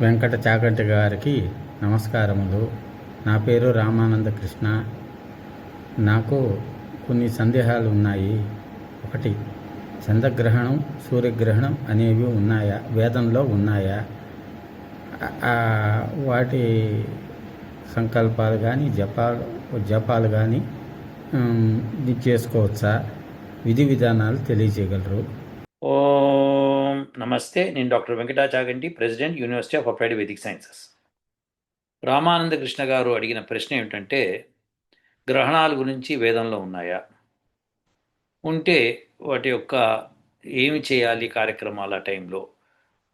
వెంకట చాగంటి గారికి నమస్కారములు. నా పేరు రామానంద కృష్ణ. నాకు కొన్ని సందేహాలు ఉన్నాయి. ఒకటి చంద్రగ్రహణం సూర్యగ్రహణం అనేవి ఉన్నాయా? వేదంలో ఉన్నాయా? వాటి సంకల్పాలు కానీ జపాలు జపాలు కానీ చేసుకోవచ్చా? విధి విధానాలు తెలియజేయగలరు. ఓ నమస్తే నేను doctor Venkatachaganti president university of applied Vedic sciences. Ramananda Krishna garu అడిగిన ప్రశ్న ఏమిటంటే గ్రహణాల గురించి వేదంలో ఉన్నాయా? ఉంటే వాటి యొక్క ఏమి చేయాలి కార్యక్రమాల టైంలో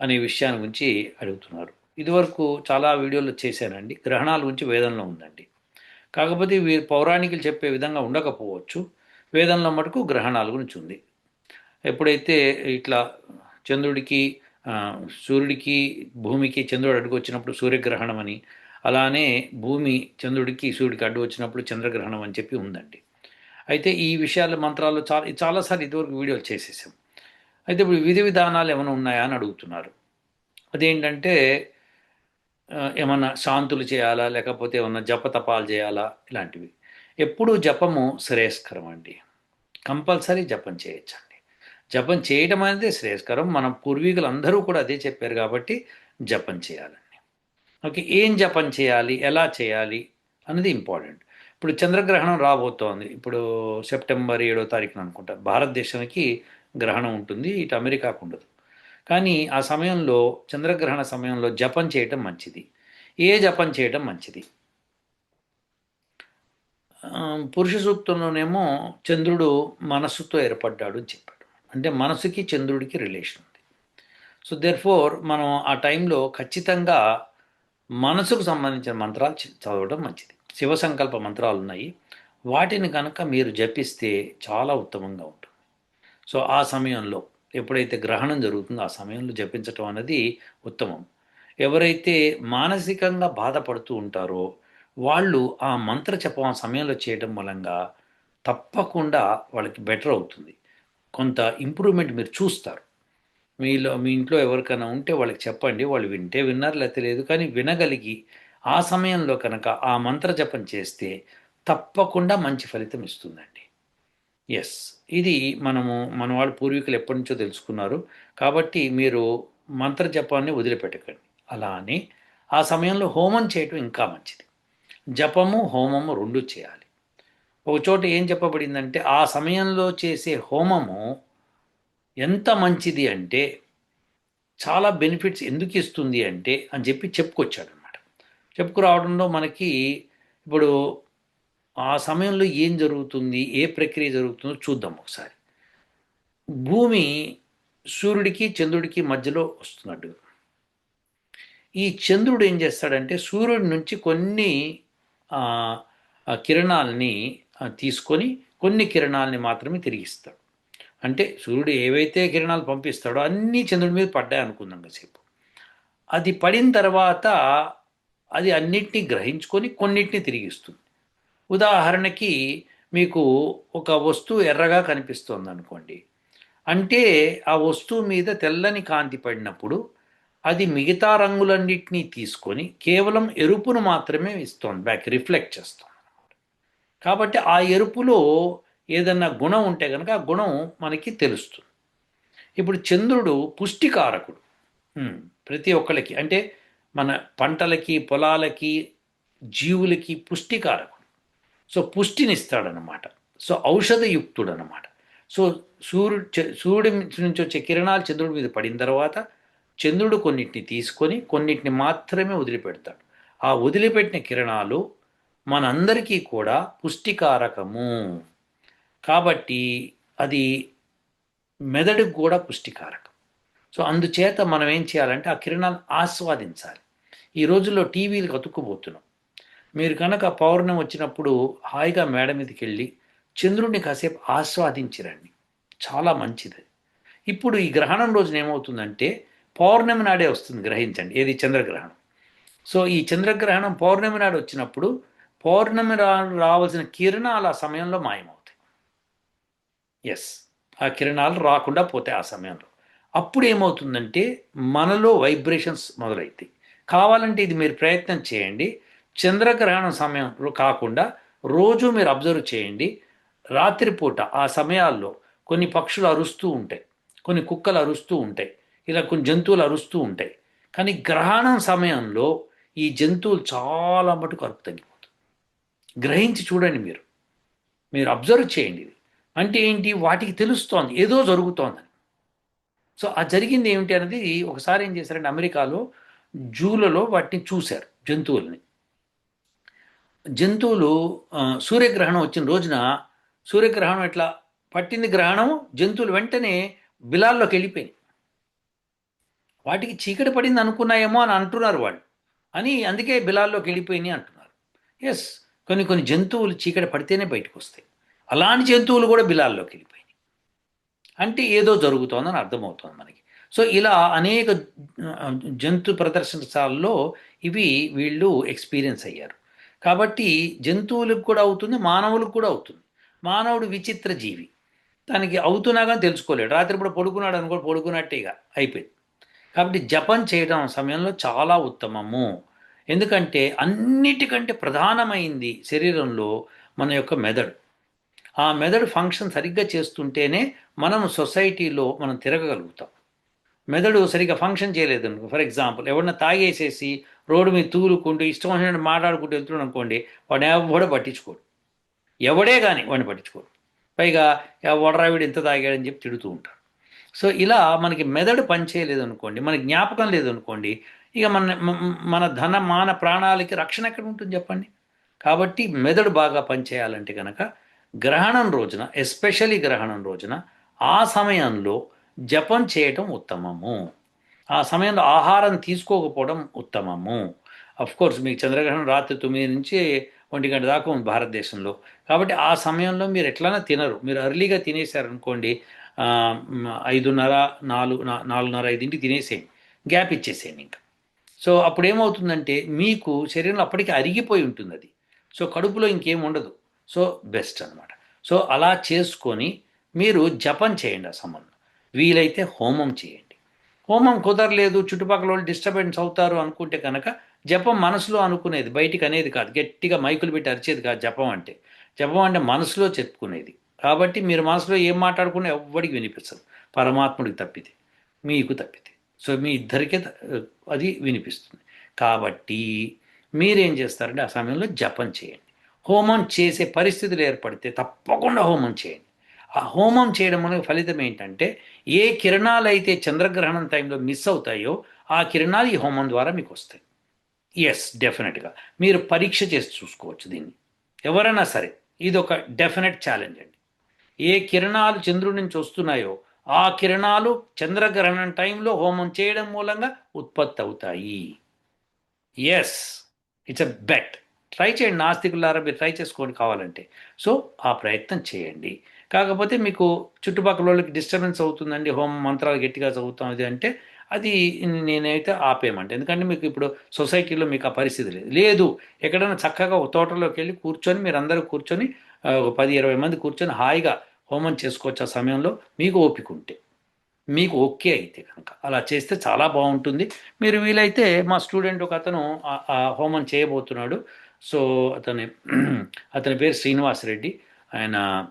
అనే విషయాన్ని గురించి అడుగుతున్నారు. ఇదివరకు చాలా వీడియోలు చేశానండి. గ్రహణాల గురించి వేదంలో ఉందండి. కాకపోతే వీరు పౌరాణికులు చెప్పే విధంగా ఉండకపోవచ్చు. వేదంలో మటుకు గ్రహణాల గురించి ఉంది. ఎప్పుడైతే ఇట్లా చంద్రుడికి సూర్యుడికి భూమికి చంద్రుడు అడ్డు వచ్చినప్పుడు సూర్యగ్రహణం అని అలానే భూమి చంద్రుడికి సూర్యుడికి అడ్డు వచ్చినప్పుడు చంద్రగ్రహణం అని చెప్పి ఉందండి. అయితే ఈ విషయాల మంత్రాలు చాలా చాలాసార్లు ఇదివరకు వీడియోలు చేసేసాం. అయితే ఇప్పుడు విధి విధానాలు ఏమైనా ఉన్నాయా అని అడుగుతున్నారు. అదేంటంటే ఏమన్నా శాంతులు చేయాలా లేకపోతే ఏమన్నా జపతపాలు చేయాలా ఇలాంటివి. ఎప్పుడూ జపము శ్రేయస్కరం అండి. కంపల్సరీ జపం చేయొచ్చండి. జపం చేయటం అనేది శ్రేయస్కరం. మన పూర్వీకులు అందరూ కూడా అదే చెప్పారు కాబట్టి జపం చేయాలని. ఓకే ఏం జపం చేయాలి? ఎలా చేయాలి? అనేది ఇంపార్టెంట్. ఇప్పుడు చంద్రగ్రహణం రాబోతోంది. ఇప్పుడు సెప్టెంబర్ ఏడో తారీఖున అనుకుంటా. భారతదేశానికి గ్రహణం ఉంటుంది. ఇటు అమెరికాకు ఉండదు. కానీ ఆ సమయంలో చంద్రగ్రహణ సమయంలో జపం చేయటం మంచిది. ఏ జపం చేయటం మంచిది? పురుష సూక్తంలోనేమో చంద్రుడు మనస్సుతో ఏర్పడ్డాడు అని చెప్పాడు అంటే మనసుకి చంద్రుడికి రిలేషన్ ఉంది. సో దేర్ ఫోర్ మనం ఆ టైంలో ఖచ్చితంగా మనసుకు సంబంధించిన మంత్రాలు చదవడం మంచిది. శివ సంకల్ప మంత్రాలు ఉన్నాయి. వాటిని కనుక మీరు జపిస్తే చాలా ఉత్తమంగా ఉంటుంది. సో ఆ సమయంలో ఎప్పుడైతే గ్రహణం జరుగుతుందో ఆ సమయంలో జపించటం అనేది ఉత్తమం. ఎవరైతే మానసికంగా బాధపడుతూ ఉంటారో వాళ్ళు ఆ మంత్ర జపం ఆ సమయంలో చేయడం మూలంగా తప్పకుండా వాళ్ళకి బెటర్ అవుతుంది. కొంత ఇంప్రూవ్మెంట్ మీరు చూస్తారు. మీలో మీ ఇంట్లో ఎవరికైనా ఉంటే వాళ్ళకి చెప్పండి వాళ్ళు వింటే విన్నారు లేకపోతే లేదు కానీ వినగలిగి ఆ సమయంలో కనుక ఆ మంత్ర జపం చేస్తే తప్పకుండా మంచి ఫలితం ఇస్తుందండి. ఎస్ ఇది మనము మన వాళ్ళ పూర్వీకులు ఎప్పటి నుంచో తెలుసుకున్నారు. కాబట్టి మీరు మంత్ర జపాన్ని వదిలిపెట్టకండి. అలా అని ఆ సమయంలో హోమం చేయటం ఇంకా మంచిది. జపము హోమము రెండు చేయాలి. ఒక చోట ఏం చెప్పబడిందంటే ఆ సమయంలో చేసే హోమము ఎంత మంచిది అంటే చాలా బెనిఫిట్స్ ఎందుకు ఇస్తుంది అంటే అని చెప్పి చెప్పుకొచ్చాడు అనమాట చెప్పుకురావడంలో మనకి ఇప్పుడు ఆ సమయంలో ఏం జరుగుతుంది ఏ ప్రక్రియ జరుగుతుందో చూద్దాం ఒకసారి. భూమి సూర్యుడికి చంద్రుడికి మధ్యలో వస్తున్నట్టు. ఈ చంద్రుడు ఏం చేస్తాడంటే సూర్యుడి నుంచి కొన్ని కిరణాలని తీసుకొని కొన్ని కిరణాలని మాత్రమే తిరిగిస్తాడు. అంటే సూర్యుడు ఏవైతే కిరణాలు పంపిస్తాడో అన్నీ చంద్రుడి మీద పడ్డాయి అనుకుందాం కాసేపు. అది పడిన తర్వాత అది అన్నిటినీ గ్రహించుకొని కొన్నిటిని తిరిగిస్తుంది. ఉదాహరణకి మీకు ఒక వస్తువు ఎర్రగా కనిపిస్తుంది అనుకోండి. అంటే ఆ వస్తువు మీద తెల్లని కాంతి పడినప్పుడు అది మిగతా రంగులన్నింటినీ తీసుకొని కేవలం ఎరుపును మాత్రమే ఇస్తోంది బ్యాక్ రిఫ్లెక్ట్ చేస్తుంది. కాబట్టి ఆ ఎరుపులో ఏదన్నా గుణం ఉంటే కనుక ఆ గుణం మనకి తెలుస్తుంది. ఇప్పుడు చంద్రుడు పుష్టికారకుడు. ప్రతి ఒక్కళ్ళకి అంటే మన పంటలకి పొలాలకి జీవులకి పుష్టికారకుడు. సో పుష్టినిస్తాడనమాట సో ఔషధయుక్తుడు అనమాట సో సూర్యుడు సూర్యుడి నుంచి వచ్చే కిరణాలు చంద్రుడి మీద పడిన తర్వాత చంద్రుడు కొన్నిటిని తీసుకొని కొన్నిటిని మాత్రమే వదిలిపెడతాడు. ఆ వదిలిపెట్టిన కిరణాలు మనందరికీ కూడా పుష్టికారకము. కాబట్టి అది మెదడుకు కూడా పుష్టికారకం. సో అందుచేత మనం ఏం చేయాలంటే ఆ కిరణాలు ఆస్వాదించాలి. ఈ రోజుల్లో టీవీలు కతుక్కుపోతున్నాం. మీరు కనుక పౌర్ణమి వచ్చినప్పుడు హాయిగా మేడ మీదకి వెళ్ళి చంద్రుడిని కాసేపు ఆస్వాదించిరండి. చాలా మంచిది. ఇప్పుడు ఈ గ్రహణం రోజున ఏమవుతుందంటే పౌర్ణమి నాడే వస్తుంది గ్రహించండి. ఏది చంద్రగ్రహణం. సో ఈ చంద్రగ్రహణం పౌర్ణమి నాడు వచ్చినప్పుడు పౌర్ణమి రా రావాల్సిన కిరణాలు ఆ సమయంలో మాయమవుతాయి. ఎస్ ఆ కిరణాలు రాకుండా పోతాయి ఆ సమయంలో. అప్పుడు ఏమవుతుందంటే మనలో వైబ్రేషన్స్ మొదలవుతాయి కావాలంటే ఇది మీరు ప్రయత్నం చేయండి. చంద్రగ్రహణం సమయంలో కాకుండా రోజు మీరు అబ్జర్వ్ చేయండి. రాత్రిపూట ఆ సమయాల్లో కొన్ని పక్షులు అరుస్తూ ఉంటాయి. కొన్ని కుక్కలు అరుస్తూ ఉంటాయి. ఇలా కొన్ని జంతువులు అరుస్తూ ఉంటాయి. కానీ గ్రహణం సమయంలో ఈ జంతువులు చాలా మటుకు అరుపు గ్రహించి చూడండి మీరు. మీరు అబ్జర్వ్ చేయండి ఇది. అంటే ఏంటి? వాటికి తెలుస్తోంది. ఏదో జరుగుతోందని. సో ఆ జరిగింది ఏమిటి అనేది ఒకసారి ఏం చేశారంటే అమెరికాలో జూలలో వాటిని చూశారు జంతువుల్ని. జంతువులు సూర్యగ్రహణం వచ్చిన రోజున సూర్యగ్రహణం ఇట్లా పట్టింది గ్రహణం జంతువులు వెంటనే బిలాల్లోకి వెళ్ళిపోయినాయి. వాటికి చీకటి పడింది అనుకున్నాయేమో అని అంటున్నారు వాళ్ళు. అని అందుకే బిలాల్లోకి వెళ్ళిపోయినాయి అంటున్నారు. ఎస్ కొన్ని కొన్ని జంతువులు చీకటి పడితేనే బయటకు వస్తాయి అలాంటి జంతువులు కూడా బిలాల్లోకి వెళ్ళిపోయినాయి. అంటే ఏదో జరుగుతోందని అర్థమవుతోంది మనకి. సో ఇలా అనేక జంతు ప్రదర్శనశాలలో ఇవి వీళ్ళు ఎక్స్పీరియన్స్ అయ్యారు. కాబట్టి జంతువులకు కూడా అవుతుంది మానవులకు కూడా అవుతుంది. మానవుడు విచిత్ర జీవి. దానికి అవుతున్నా కానీ తెలుసుకోలేడు. రాత్రిపూట పడుకున్నాడు అనుకో పడుకున్నట్టేగా అయిపోయింది. కాబట్టి జపం చేయడం సమయంలో చాలా ఉత్తమము. ఎందుకంటే అన్నిటికంటే ప్రధానమైంది శరీరంలో మన యొక్క మెదడు. ఆ మెదడు ఫంక్షన్ సరిగ్గా చేస్తుంటేనే మనం సొసైటీలో మనం తిరగగలుగుతాం. మెదడు సరిగ్గా ఫంక్షన్ చేయలేదు ఫర్ ఎగ్జాంపుల్ ఎవరన్నా తాగేసేసి రోడ్డు మీద తూలుకుంటూ ఇష్టం వచ్చినట్టు మాట్లాడుకుంటూ వెళ్తున్నాడు అనుకోండి వాడిని ఎవడో పట్టించుకోడు. ఎవడే కానీ వాడిని పట్టించుకోడు. పైగా ఎవడరా వీడు ఎంత తాగాడని చెప్పి తిడుతూ ఉంటారు సో ఇలా మనకి మెదడు పనిచేయలేదు అనుకోండి మన జ్ఞాపకం లేదు అనుకోండి ఇక మన మన ధన మాన ప్రాణాలకి రక్షణ ఎక్కడ ఉంటుంది చెప్పండి? కాబట్టి మెదడు బాగా పనిచేయాలంటే కనుక గ్రహణం రోజున ఎస్పెషలీ గ్రహణం రోజున ఆ సమయంలో జపం చేయటం ఉత్తమము. ఆ సమయంలో ఆహారం తీసుకోకపోవడం ఉత్తమము. అఫ్ కోర్స్ మీకు చంద్రగ్రహణం రాత్రి తొమ్మిది నుంచి ఒంటి గంట దాకా ఉంది భారతదేశంలో. కాబట్టి ఆ సమయంలో మీరు ఎట్లైనా తినరు. మీరు అర్లీగా తినేసారనుకోండి ఐదున్నర నాలుగు నాలుగున్నర ఐదింటికి తినేసేయండి. గ్యాప్ ఇచ్చేసేయండి ఇంకా. సో అప్పుడు ఏమవుతుందంటే మీకు శరీరంలో అప్పటికి అరిగిపోయి ఉంటుంది అది సో కడుపులో ఇంకేం ఉండదు. సో బెస్ట్ అన్నమాట. సో అలా చేసుకొని మీరు జపం చేయండి ఆ సంబంధం. వీలైతే హోమం చేయండి. హోమం కుదరలేదు చుట్టుపక్కల వాళ్ళు డిస్టర్బెన్స్ అవుతారు అనుకుంటే కనుక జపం మనసులో అనుకునేది బయటికి అనేది కాదు. గట్టిగా మైకులు పెట్టి అరిచేది కాదు జపం అంటే. జపం అంటే మనసులో చెప్పుకునేది. కాబట్టి మీరు మనసులో ఏం మాట్లాడుకున్నా ఎవ్వడికి వినిపిస్తుంది. పరమాత్ముడికి తప్పితే. మీకు తప్పితే. సో మీ ఇద్దరికే అది వినిపిస్తుంది. కాబట్టి మీరేం చేస్తారంటే ఆ సమయంలో జపం చేయండి. హోమం చేసే పరిస్థితులు ఏర్పడితే తప్పకుండా హోమం చేయండి. ఆ హోమం చేయడం వల్ల ఫలితం ఏంటంటే ఏ కిరణాలు అయితే చంద్రగ్రహణం టైంలో మిస్ అవుతాయో ఆ కిరణాలు ఈ హోమం ద్వారా మీకు వస్తాయి. ఎస్ డెఫినెట్గా మీరు పరీక్ష చేసి చూసుకోవచ్చు దీన్ని. ఎవరైనా సరే ఇది ఒక డెఫినెట్ ఛాలెంజ్ అండి. ఏ కిరణాలు చంద్రుడి నుంచి వస్తున్నాయో ఆ కిరణాలు చంద్రగ్రహణం టైంలో హోమం చేయడం మూలంగా ఉత్పత్తి అవుతాయి. Yes it's a bet try చేయండి నాస్తికులారా మీరు ట్రై చేసుకోండి కావాలంటే. సో ఆ ప్రయత్నం చేయండి. కాకపోతే మీకు చుట్టుపక్కల వాళ్ళకి డిస్టర్బెన్స్ అవుతుందండి హోమం మంత్రాలు గట్టిగా చదువుతాం అది అంటే అది నేనైతే ఆపేయమంటే ఎందుకంటే మీకు ఇప్పుడు సొసైటీలో మీకు ఆ పరిస్థితి లేదు. లేదు ఎక్కడైనా చక్కగా తోటలోకి వెళ్ళి కూర్చొని మీరు అందరూ కూర్చొని ఒక పది ఇరవై మంది కూర్చొని హాయిగా హోమం చేసుకోవచ్చు ఆ సమయంలో? మీకు ఓపిక ఉంటే. మీకు ఓకే అయితే కనుక. అలా చేస్తే చాలా బాగుంటుంది. మీరు వీలైతే మా స్టూడెంట్ ఒక అతను ఆ- హోమం చేయబోతున్నాడు. సో అతని అతని పేరు శ్రీనివాస్ రెడ్డి. ఆయన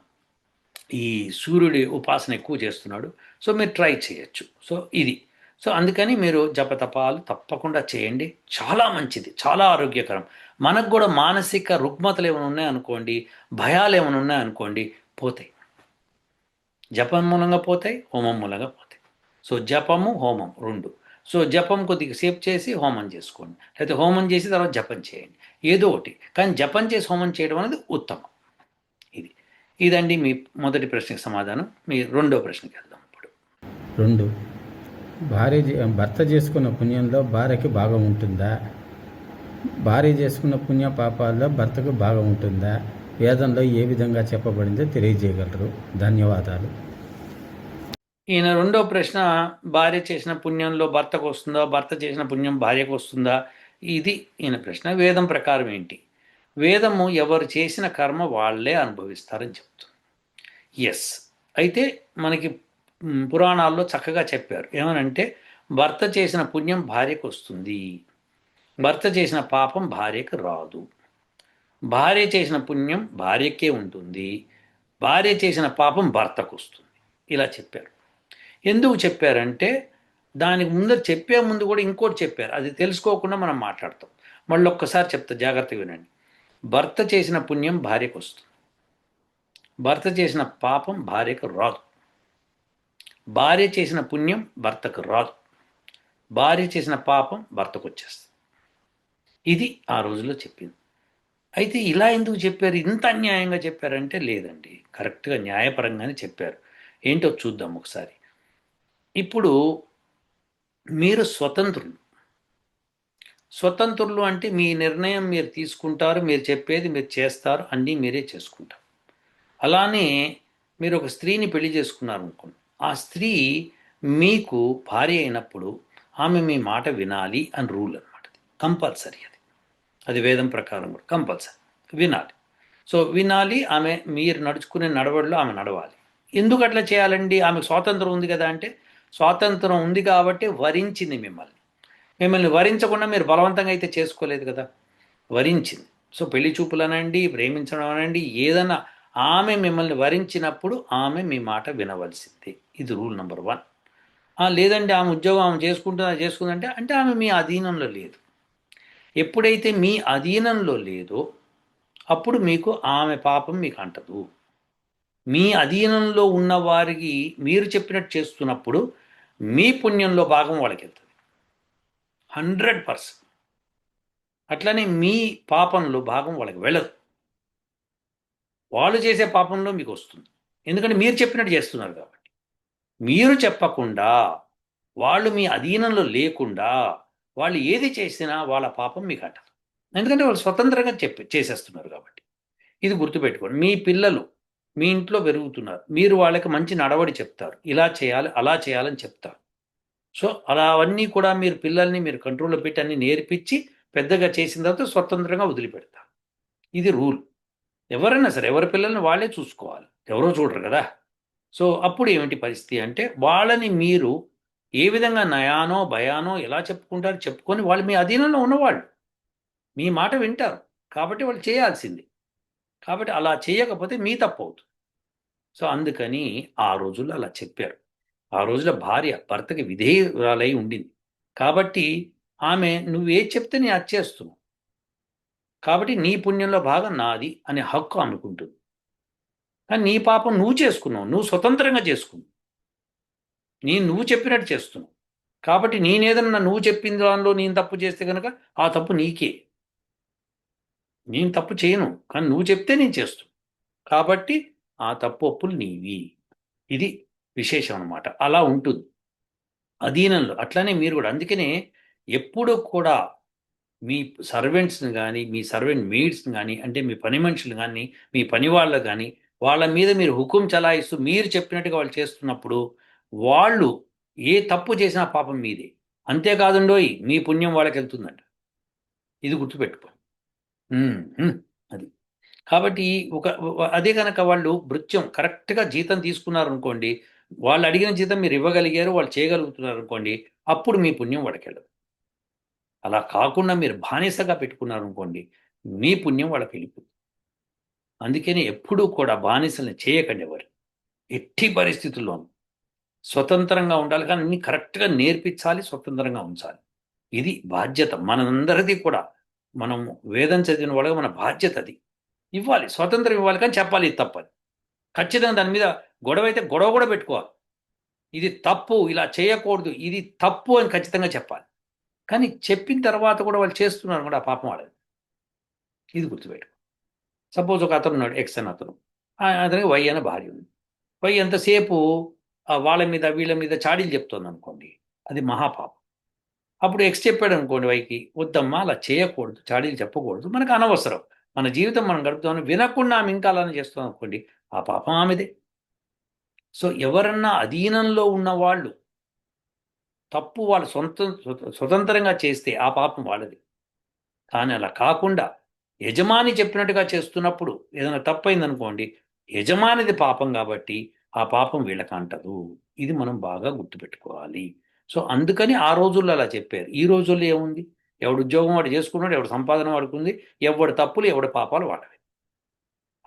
ఈ సూర్యుడి ఉపాసన ఎక్కువ చేస్తున్నాడు. సో మీరు ట్రై చేయొచ్చు. సో ఇది. సో అందుకని మీరు జపతపాలు తప్పకుండా చేయండి. చాలా మంచిది. చాలా ఆరోగ్యకరం. మనకు కూడా మానసిక రుగ్మతలు ఏమైనా ఉన్నాయనుకోండి భయాలు ఏమైనా ఉన్నాయనుకోండి పోతాయి. జపం మూలంగా పోతాయి హోమం మూలంగా పోతాయి. సో జపము హోమం రెండు. సో జపం కొద్దిగా సేపు చేసి హోమం చేసుకోండి. లేకపోతే హోమం చేసి తర్వాత జపం చేయండి. ఏదో ఒకటి. కానీ జపం చేసి హోమం చేయడం అనేది ఉత్తమం. ఇది. ఇదండి మీ మొదటి ప్రశ్నకి సమాధానం. మీ రెండో ప్రశ్నకి వెళ్దాం ఇప్పుడు. రెండు. భార్య భర్త చేసుకున్న పుణ్యంలో భార్యకి భాగం ఉంటుందా? భార్య చేసుకున్న పుణ్య పాపాల్లో భర్తకు భాగం ఉంటుందా? వేదంలో ఏ విధంగా చెప్పబడిందో తెలియజేయగలరు. ధన్యవాదాలు. ఈయన రెండో ప్రశ్న భార్య చేసిన పుణ్యంలో భర్తకు వస్తుందా? భర్త చేసిన పుణ్యం భార్యకు వస్తుందా? ఇది ఈయన ప్రశ్న. వేదం ప్రకారం ఏంటి? వేదము ఎవరు చేసిన కర్మ వాళ్ళే అనుభవిస్తారని చెప్తుంది. ఎస్ అయితే మనకి పురాణాల్లో చక్కగా చెప్పారు. ఏమనంటే భర్త చేసిన పుణ్యం భార్యకు వస్తుంది. భర్త చేసిన పాపం భార్యకు రాదు. భార్య చేసిన పుణ్యం భార్యకే ఉంటుంది. భార్య చేసిన పాపం భర్తకు వస్తుంది. ఇలా చెప్పారు. ఎందుకు చెప్పారంటే దానికి ముందర చెప్పే ముందు కూడా ఇంకోటి చెప్పారు. అది తెలుసుకోకుండా మనం మాట్లాడతాం. మళ్ళీ ఒక్కసారి చెప్తా జాగ్రత్తగా వినండి. భర్త చేసిన పుణ్యం భార్యకు వస్తుంది. భర్త చేసిన పాపం భార్యకు రాదు. భార్య చేసిన పుణ్యం భర్తకు రాదు. భార్య చేసిన పాపం భర్తకు వచ్చేస్తుంది. ఇది ఆ రోజుల్లో చెప్పింది. అయితే ఇలా ఎందుకు చెప్పారు? ఇంత అన్యాయంగా చెప్పారంటే లేదండి. కరెక్ట్గా న్యాయపరంగానే చెప్పారు. ఏంటో చూద్దాం ఒకసారి. ఇప్పుడు మీరు స్వతంత్రులు. స్వతంత్రులు అంటే మీ నిర్ణయం మీరు తీసుకుంటారు మీరు చెప్పేది మీరు చేస్తారు అన్నీ మీరే చేసుకుంటారు. అలానే మీరు ఒక స్త్రీని పెళ్ళి చేసుకున్నారు అనుకోండి ఆ స్త్రీ మీకు భార్య అయినప్పుడు ఆమె మీ మాట వినాలి అని రూల్ అనమాట కంపల్సరీ అది వేదం ప్రకారం కూడా కంపల్సరీ. వినాలి. సో వినాలి ఆమె మీరు నడుచుకునే నడవడిలో ఆమె నడవాలి. ఎందుకు అట్లా చేయాలండి? ఆమెకు స్వాతంత్రం ఉంది కదా అంటే స్వాతంత్రం ఉంది కాబట్టి వరించింది మిమ్మల్ని. మిమ్మల్ని వరించకుండా మీరు బలవంతంగా అయితే చేసుకోలేదు కదా? వరించింది. సో పెళ్ళి చూపులు అనండి ప్రేమించడం అనండి ఏదైనా ఆమె మిమ్మల్ని వరించినప్పుడు ఆమె మీ మాట వినవలసింది. ఇది రూల్ నెంబర్ వన్. లేదండి ఆమె ఉద్యోగం ఆమె చేసుకుంటుందా చేసుకుందంటే అంటే ఆమె మీ అధీనంలో లేదు. ఎప్పుడైతే మీ అధీనంలో లేదో అప్పుడు మీకు ఆమె పాపం మీకు అంటదు. మీ అధీనంలో ఉన్న వారికి మీరు చెప్పినట్టు చేస్తున్నప్పుడు మీ పుణ్యంలో భాగం వాళ్ళకి వెళ్తుంది హండ్రెడ్ పర్సెంట్. అట్లనే మీ పాపంలో భాగం వాళ్ళకి వెళ్ళదు. వాళ్ళు చేసే పాపంలో మీకు వస్తుంది. ఎందుకంటే మీరు చెప్పినట్టు చేస్తున్నారు కాబట్టి. మీరు చెప్పకుండా వాళ్ళు మీ అధీనంలో లేకుండా వాళ్ళు ఏది చేసినా వాళ్ళ పాపం మీకు అటదు. ఎందుకంటే వాళ్ళు స్వతంత్రంగా చెప్పి చేసేస్తున్నారు కాబట్టి. ఇది గుర్తుపెట్టుకోండి. మీ పిల్లలు మీ ఇంట్లో పెరుగుతున్నారు. మీరు వాళ్ళకి మంచి నడవడి చెప్తారు. ఇలా చేయాలి అలా చేయాలని చెప్తారు. సో అలా అవన్నీ కూడా మీరు పిల్లల్ని మీరు కంట్రోల్లో పెట్టి అన్ని నేర్పించి పెద్దగా చేసిన తర్వాత స్వతంత్రంగా వదిలిపెడతారు. ఇది రూల్. ఎవరైనా సరే ఎవరి పిల్లల్ని వాళ్ళే చూసుకోవాలి. ఎవరో చూడరు కదా. సో అప్పుడు ఏమిటి పరిస్థితి అంటే వాళ్ళని మీరు ఏ విధంగా నయానో భయానో ఎలా చెప్పుకుంటారు చెప్పుకొని వాళ్ళు మీ అధీనంలో ఉన్నవాళ్ళు. మీ మాట వింటారు. కాబట్టి వాళ్ళు చేయాల్సింది. కాబట్టి అలా చేయకపోతే మీ తప్పు అవుతుంది. సో అందుకని ఆ రోజుల్లో అలా చెప్పారు. ఆ రోజుల భార్య భర్తకి విధేయురాలై ఉండింది. కాబట్టి ఆమె నువ్వే చెప్తే నేను అది చేస్తున్నావు. కాబట్టి నీ పుణ్యంలో భాగం నాది అనే హక్కు ఆమెకుంటుంది కానీ నీ పాపం నువ్వు చేసుకున్నావు. నువ్వు స్వతంత్రంగా చేసుకున్నావు. నేను నువ్వు చెప్పినట్టు చేస్తున్నావు. కాబట్టి నేనేదన్నా నువ్వు చెప్పిన దానిలో నేను తప్పు చేస్తే కనుక ఆ తప్పు నీకే. నేను తప్పు చేయను కానీ నువ్వు చెప్తే నేను చేస్తాను కాబట్టి ఆ తప్పు అప్పులు నీవి. ఇది విశేషం అన్నమాట. అలా ఉంటుంది. అధీనంలో అట్లానే మీరు కూడా. అందుకనే ఎప్పుడు కూడా మీ సర్వెంట్స్ని కానీ మీ సర్వెంట్ మీడ్స్ని కానీ అంటే మీ పని మనుషులు కానీ మీ పని వాళ్ళు కానీ వాళ్ళ మీద మీరు హుకుం చలాయిస్తూ మీరు చెప్పినట్టుగా వాళ్ళు చేస్తున్నప్పుడు వాళ్ళు ఏ తప్పు చేసినా పాపం మీదే. అంతేకాదుండోయి మీ పుణ్యం వాళ్ళకి వెళ్తుందంట ఇది గుర్తుపెట్టుకో. అది. కాబట్టి ఒక అదే కనుక వాళ్ళు భృత్యం కరెక్ట్గా జీతం తీసుకున్నారు అనుకోండి వాళ్ళు అడిగిన జీతం మీరు ఇవ్వగలిగారు వాళ్ళు చేయగలుగుతున్నారు అనుకోండి అప్పుడు మీ పుణ్యం వాళ్ళకి వెళ్ళదు అలా కాకుండా మీరు బానిసగా పెట్టుకున్నారు అనుకోండి మీ పుణ్యం వాళ్ళకి వెళ్ళిపోతుంది అందుకని ఎప్పుడూ కూడా బానిసల్ని చేయకండి ఎవరు. ఎట్టి పరిస్థితుల్లోనూ. స్వతంత్రంగా ఉండాలి కానీ అన్ని కరెక్ట్గా నేర్పించాలి స్వతంత్రంగా ఉంచాలి. ఇది బాధ్యత మనందరిది కూడా. మనం వేదం చదివిన వాళ్ళకి మన బాధ్యత అది. ఇవ్వాలి స్వతంత్రం ఇవ్వాలి కానీ చెప్పాలి ఇది తప్పని ఖచ్చితంగా దాని మీద గొడవ అయితే గొడవ కూడా పెట్టుకోవాలి. ఇది తప్పు ఇలా చేయకూడదు ఇది తప్పు అని ఖచ్చితంగా చెప్పాలి. కానీ చెప్పిన తర్వాత కూడా వాళ్ళు చేస్తున్నారు కూడా ఆ పాపం వాళ్ళది. ఇది గుర్తుపెట్టు సపోజ్ ఒక అతను ఉన్నాడు ఎక్స్ అని అతను. అతనికి వై అనే భార్య ఉంది. వై ఎంతసేపు వాళ్ళ మీద వీళ్ళ మీద చాడీలు చెప్తోంది అనుకోండి అది మహాపాపం. అప్పుడు ఎక్స్ చెప్పాడు అనుకోండి వైకి వద్దమ్మా అలా చేయకూడదు చాడీలు చెప్పకూడదు మనకు అనవసరం. మన జీవితం మనం గడుపుతామని వినకుండా ఆమె ఇంకా అలానే చేస్తాం అనుకోండి ఆ పాపం ఆమెదే. సో ఎవరన్నా అధీనంలో ఉన్న వాళ్ళు తప్పు వాళ్ళు సొంత స్వతంత్రంగా చేస్తే ఆ పాపం వాళ్ళది. కానీ అలా కాకుండా యజమాని చెప్పినట్టుగా చేస్తున్నప్పుడు ఏదైనా తప్పైంది అనుకోండి యజమానిది పాపం కాబట్టి ఆ పాపం వీళ్ళకి అంటదు. ఇది మనం బాగా గుర్తుపెట్టుకోవాలి. సో అందుకని ఆ రోజుల్లో అలా చెప్పారు. ఈ రోజుల్లో ఏముంది? ఎవడు ఉద్యోగం వాడు చేసుకున్నాడు ఎవడు సంపాదన వాడుకుంది ఎవడి తప్పులు ఎవడి పాపాలు వాడవి.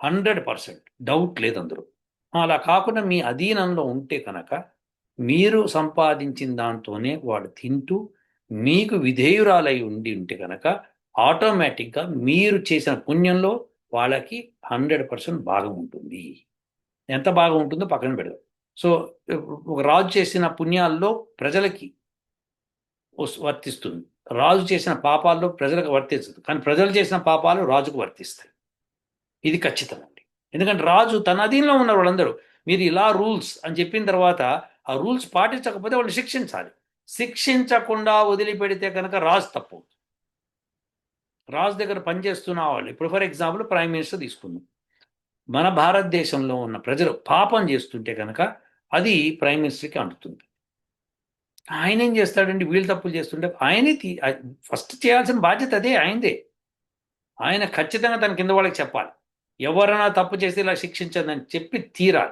హండ్రెడ్ పర్సెంట్ డౌట్ లేదు అందరూ అలా కాకుండా మీ అధీనంలో ఉంటే కనుక మీరు సంపాదించిన దాంతోనే వాడు తింటూ మీకు విధేయురాలై ఉండి ఉంటే కనుక ఆటోమేటిక్గా మీరు చేసిన పుణ్యంలో వాళ్ళకి హండ్రెడ్ పర్సెంట్ భాగం ఉంటుంది. ఎంత బాగా ఉంటుందో పక్కన పెడదాం. సో ఒక రాజు చేసిన పుణ్యాల్లో ప్రజలకి వస్- వర్తిస్తుంది. రాజు చేసిన పాపాల్లో ప్రజలకు వర్తిస్తుంది. కానీ ప్రజలు చేసిన పాపాలు రాజుకు వర్తిస్తాయి. ఇది ఖచ్చితమండి. ఎందుకంటే రాజు తన అధీనంలో ఉన్నారు వాళ్ళందరూ. మీరు ఇలా రూల్స్ అని చెప్పిన తర్వాత ఆ రూల్స్ పాటించకపోతే వాళ్ళు శిక్షించాలి. శిక్షించకుండా వదిలిపెడితే కనుక రాజు తప్పు రాజు దగ్గర పనిచేస్తున్న వాళ్ళు. ఇప్పుడు ఫర్ ఎగ్జాంపుల్ ప్రైమ్ మినిస్టర్ తీసుకుందాం. మన భారతదేశంలో ఉన్న ప్రజలు పాపం చేస్తుంటే కనుక అది ప్రైమ్ మినిస్టర్కి అంటుతుంది. ఆయన ఏం చేస్తాడండి? వీళ్ళు తప్పులు చేస్తుంటే ఆయనే తీ- ఫస్ట్ చేయాల్సిన బాధ్యత అదే ఆయనదే. ఆయన ఖచ్చితంగా తన కింద వాళ్ళకి చెప్పాలి. ఎవరైనా తప్పు చేస్తే ఇలా శిక్షించదని చెప్పి తీరాలి.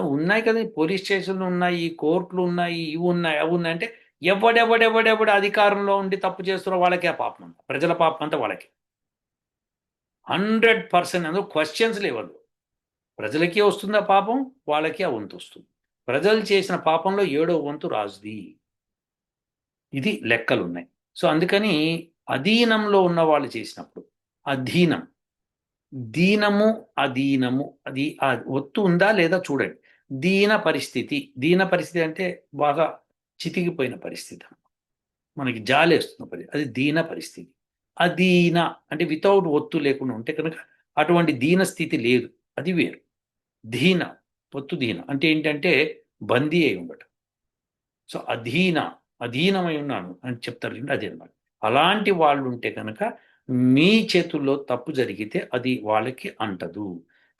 ఉన్నాయి కదా పోలీస్ స్టేషన్లు ఉన్నాయి కోర్టులు ఉన్నాయి ఇవి ఉన్నాయి అవి ఉన్నాయి అంటే ఎవడెవడెవడెవడ అధికారంలో ఉండి తప్పు చేస్తున్న వాళ్ళకే ఆ పాపం. అంతా ప్రజల పాపం అంతా వాళ్ళకి. హండ్రెడ్ పర్సెంట్ అందులో క్వశ్చన్స్ లేవదు ప్రజలకే ప్రజలకి వస్తుందా పాపం? వాళ్ళకి ఆ వంతు వస్తుంది. ప్రజలు చేసిన పాపంలో ఏడో వంతు రాజుది. ఇది లెక్కలు ఉన్నాయి సో అందుకని అధీనంలో ఉన్న వాళ్ళు చేసినప్పుడు అధీనం. దీనము అధీనము. అది ఆ ఒత్తు ఉందా లేదా చూడండి. దీన పరిస్థితి. దీన పరిస్థితి అంటే బాగా చితికిపోయిన పరిస్థితి. మనకి జాలేస్తున్న పరిస్థితి అది దీన పరిస్థితి. అదీన అంటే వితౌట్ ఒత్తు లేకుండా ఉంటే కనుక అటువంటి దీన స్థితి లేదు. అది వేరు. ధీన ఒత్తు దీన అంటే ఏంటంటే బందీ అయి ఉండటం. సో అధీన అధీనమై ఉన్నాను అని చెప్తారు చూడండి అదే అనమాట అలాంటి వాళ్ళు ఉంటే కనుక మీ చేతుల్లో తప్పు జరిగితే అది వాళ్ళకి అంటదు.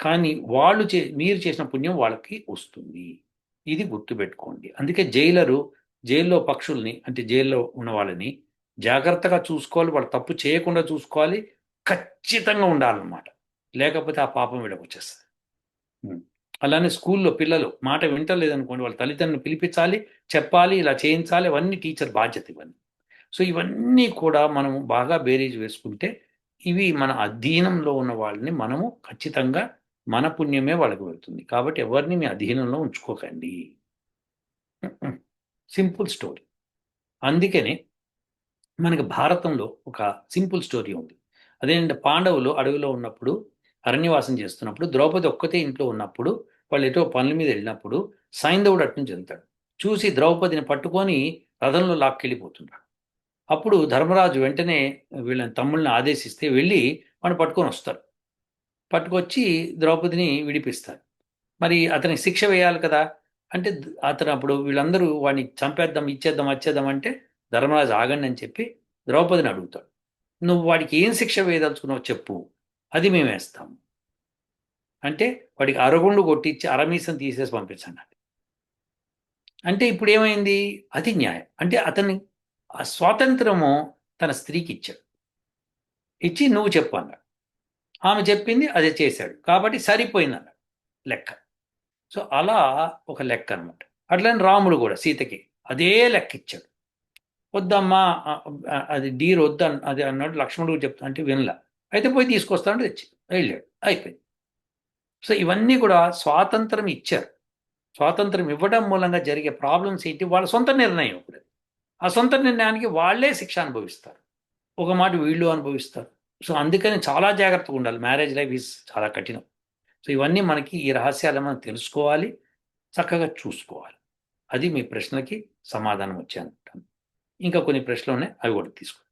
కానీ వాళ్ళు చే మీరు చేసిన పుణ్యం వాళ్ళకి వస్తుంది. ఇది గుర్తుపెట్టుకోండి. అందుకే జైలరు జైల్లో పక్షుల్ని అంటే జైల్లో ఉన్న వాళ్ళని జాగ్రత్తగా చూసుకోవాలి వాళ్ళు తప్పు చేయకుండా చూసుకోవాలి ఖచ్చితంగా ఉండాలన్నమాట. లేకపోతే ఆ పాపం వీళ్ళకి వచ్చేస్తుంది. అలానే స్కూల్లో పిల్లలు మాట వింటలేదనుకోండి వాళ్ళ తల్లిదండ్రులు పిలిపించాలి చెప్పాలి ఇలా చేయించాలి అవన్నీ టీచర్ బాధ్యత ఇవన్నీ. సో ఇవన్నీ కూడా మనం బాగా బేరీజ్ వేసుకుంటే ఇవి మన అధీనంలో ఉన్న వాళ్ళని మనము ఖచ్చితంగా మన పుణ్యమే వాళ్ళకి వెళ్తుంది కాబట్టి ఎవరిని మీ అధీనంలో ఉంచుకోకండి. Simple story. అందుకనే మనకి భారతంలో ఒక సింపుల్ స్టోరీ ఉంది. అదేంటంటే పాండవులు అడవిలో ఉన్నప్పుడు అరణ్యవాసం చేస్తున్నప్పుడు ద్రౌపది ఒక్కతే ఇంట్లో ఉన్నప్పుడు వాళ్ళు ఎటో పనుల మీద వెళ్ళినప్పుడు సైంధవుడు అటు చెందుతాడు వెళ్తాడు. చూసి ద్రౌపదిని పట్టుకొని రథంలో లాక్కెళ్ళిపోతుంటాడు. అప్పుడు ధర్మరాజు వెంటనే వీళ్ళని తమ్ముళ్ళని ఆదేశిస్తే వెళ్ళి వాడిని పట్టుకొని వస్తారు పట్టుకొచ్చి ద్రౌపదిని విడిపిస్తారు మరి అతనికి శిక్ష వేయాలి కదా? అంటే అతను అప్పుడు వీళ్ళందరూ వాడిని చంపేద్దాం ఇచ్చేద్దాం వచ్చేద్దాం అంటే ధర్మరాజు ఆగండి అని చెప్పి ద్రౌపదిని అడుగుతాడు. నువ్వు వాడికి ఏం శిక్ష వేయదలుచుకున్నావు చెప్పు అది మేము వేస్తాము. అంటే వాడికి అరగుండు కొట్టించి అరమీసం తీసేసి పంపించండి అంటే ఇప్పుడు ఏమైంది? అది న్యాయం. అంటే అతని ఆ స్వాతంత్రము తన స్త్రీకి ఇచ్చాడు. ఇచ్చి నువ్వు చెప్పు అన్నాడు. ఆమె చెప్పింది అదే చేశాడు. కాబట్టి సరిపోయింది అన్నాడు. లెక్క. సో అలా ఒక లెక్క అనమాట అట్లనే రాముడు కూడా సీతకి అదే లెక్క ఇచ్చాడు. వద్దమ్మా అది డీర్ వద్దు అది అన్నాడు లక్ష్మణుడు చెప్తా అంటే వినలా. అయితే పోయి తీసుకొస్తాడు తెచ్చి వెళ్ళాడు. అయిపోయింది. సో ఇవన్నీ కూడా స్వాతంత్రం ఇచ్చారు. స్వాతంత్రం ఇవ్వడం మూలంగా జరిగే ప్రాబ్లమ్స్ ఏంటి? వాళ్ళ సొంత నిర్ణయం ఇప్పుడు ఆ సొంత నిర్ణయానికి వాళ్ళే శిక్ష అనుభవిస్తారు. ఒక మాట వీళ్ళు అనుభవిస్తారు. సో అందుకని చాలా జాగ్రత్తగా ఉండాలి. మ్యారేజ్ లైఫ్ ఈజ్ చాలా కఠినం. సో ఇవన్నీ మనకి ఈ రహస్యాలు మనం తెలుసుకోవాలి. చక్కగా చూసుకోవాలి. అది మీ ప్రశ్నలకి సమాధానం వచ్చాను ఇంకా కొన్ని ప్రశ్నలు ఉన్నాయి అవి కూడా తీసుకోండి